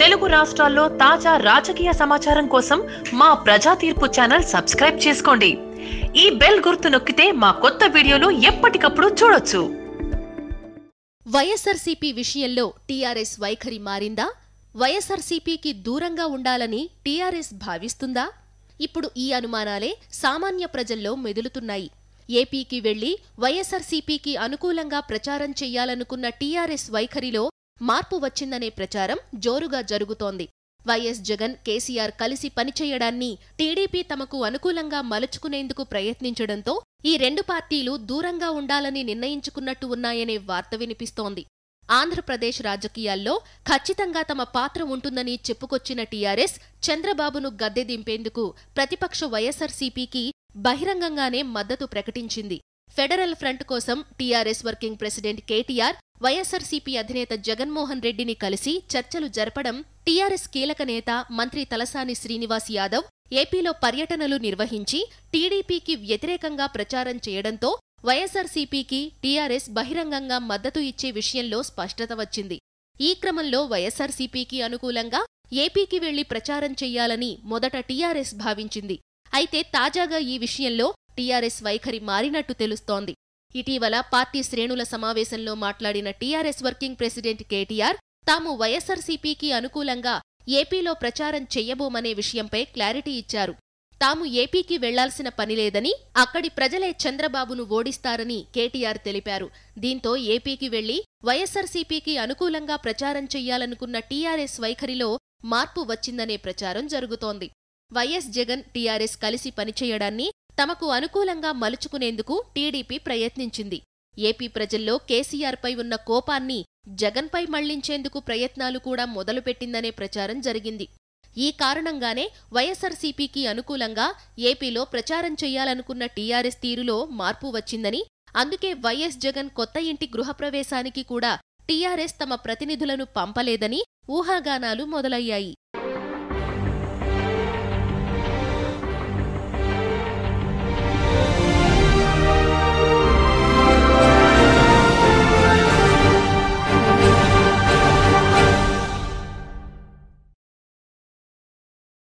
తెలుగు రాష్ట్రాల్లో తాజా రాజకీయ సమాచారం కోసం మా ప్రజా తీర్పు ఛానల్ సబ్స్క్రైబ్ చేసుకోండి. ఈ బెల్ గుర్తు నొక్కితే మా కొత్త వీడియోలు ఎప్పటికప్పుడు చూడొచ్చు. వైఎస్ఆర్సీపీ విషయంలో టీఆర్ఎస్ వైఖరి మారిందా? వైఎస్ఆర్సీపీకి దూరంగా ఉండాలని టీఆర్ఎస్ భావిస్తుందా? ఇప్పుడు ఈ అనుమానాలే సామాన్య ప్రజల్లో మెదులుతున్నాయి. ఏపీకి వెళ్ళి వైఎస్ఆర్సీపీకి అనుకూలంగా ప్రచారం చెయ్యాలనుకున్న టీఆర్ఎస్ వైఖరిలో మార్పు వచ్చిందనే ప్రచారం జోరుగా జరుగుతోంది. వైఎస్ జగన్ కేసీఆర్ కలిసి పనిచేయడాన్ని టీడీపీ తమకు అనుకూలంగా మలుచుకునేందుకు ప్రయత్నించడంతో ఈ రెండు పార్టీలు దూరంగా ఉండాలని నిర్ణయించుకున్నట్టు ఉన్నాయనే వార్త వినిపిస్తోంది. ఆంధ్రప్రదేశ్ రాజకీయాల్లో ఖచ్చితంగా తమ పాత్ర ఉంటుందని చెప్పుకొచ్చిన టీఆర్ఎస్ చంద్రబాబును గద్దె దింపేందుకు ప్రతిపక్ష వైఎస్ఆర్సీపీకి బహిరంగంగానే మద్దతు ప్రకటించింది. ఫెడరల్ ఫ్రంట్ కోసం TRS working president KTR YSRCP అధినేత జగన్మోహన్ రెడ్డిని కలిసి చర్చలు జరపడం టీఆర్ఎస్ కీలక నేత మంత్రి తలసాని శ్రీనివాస్ యాదవ్ ఏపీలో పర్యటనలు నిర్వహించి టీడీపీకి వ్యతిరేకంగా ప్రచారం చేయడంతో వైఎస్ఆర్సీపీకి టీఆర్ఎస్ బహిరంగంగా మద్దతు ఇచ్చే విషయంలో స్పష్టత వచ్చింది. ఈ క్రమంలో వైఎస్ఆర్సీపీకి అనుకూలంగా ఏపీకి వెళ్ళి ప్రచారం చెయ్యాలని మొదట టీఆర్ఎస్ భావించింది. అయితే తాజాగా ఈ విషయంలో టీఆర్ఎస్ వైఖరి మారినట్టు తెలుస్తోంది. ఇటీవల పార్టీ శ్రేణుల సమావేశంలో మాట్లాడిన టీఆర్ఎస్ వర్కింగ్ ప్రెసిడెంట్ కేటీఆర్ తాము వైఎస్సార్సీపీకి అనుకూలంగా ఏపీలో ప్రచారం చెయ్యబోమనే విషయంపై క్లారిటీ ఇచ్చారు. తాము ఏపీకి వెళ్ళాల్సిన పనిలేదని అక్కడి ప్రజలే చంద్రబాబును ఓడిస్తారని కేటీఆర్ తెలిపారు. దీంతో ఏపీకి వెళ్ళి వైఎస్సార్సీపీకి అనుకూలంగా ప్రచారం చెయ్యాలనుకున్న టీఆర్ఎస్ వైఖరిలో మార్పు వచ్చిందనే ప్రచారం జరుగుతోంది. వైఎస్ జగన్ టీఆర్ఎస్ కలిసి పనిచేయడాన్ని తమకు అనుకూలంగా మలుచుకునేందుకు టీడీపీ ప్రయత్నించింది. ఏపీ ప్రజల్లో కేసీఆర్పై ఉన్న కోపాన్ని జగన్పై మళ్ళించేందుకు ప్రయత్నాలు కూడా మొదలుపెట్టిందనే ప్రచారం జరిగింది. ఈ కారణంగానే వైఎస్ఆర్సీపీకి అనుకూలంగా ఏపీలో ప్రచారం చెయ్యాలనుకున్న టీఆర్ఎస్ తీరులో మార్పు వచ్చిందని అందుకే వైఎస్ జగన్ కొత్త ఇంటి గృహప్రవేశానికి కూడా టీఆర్ఎస్ తమ ప్రతినిధులను పంపలేదని ఊహాగానాలు మొదలయ్యాయి.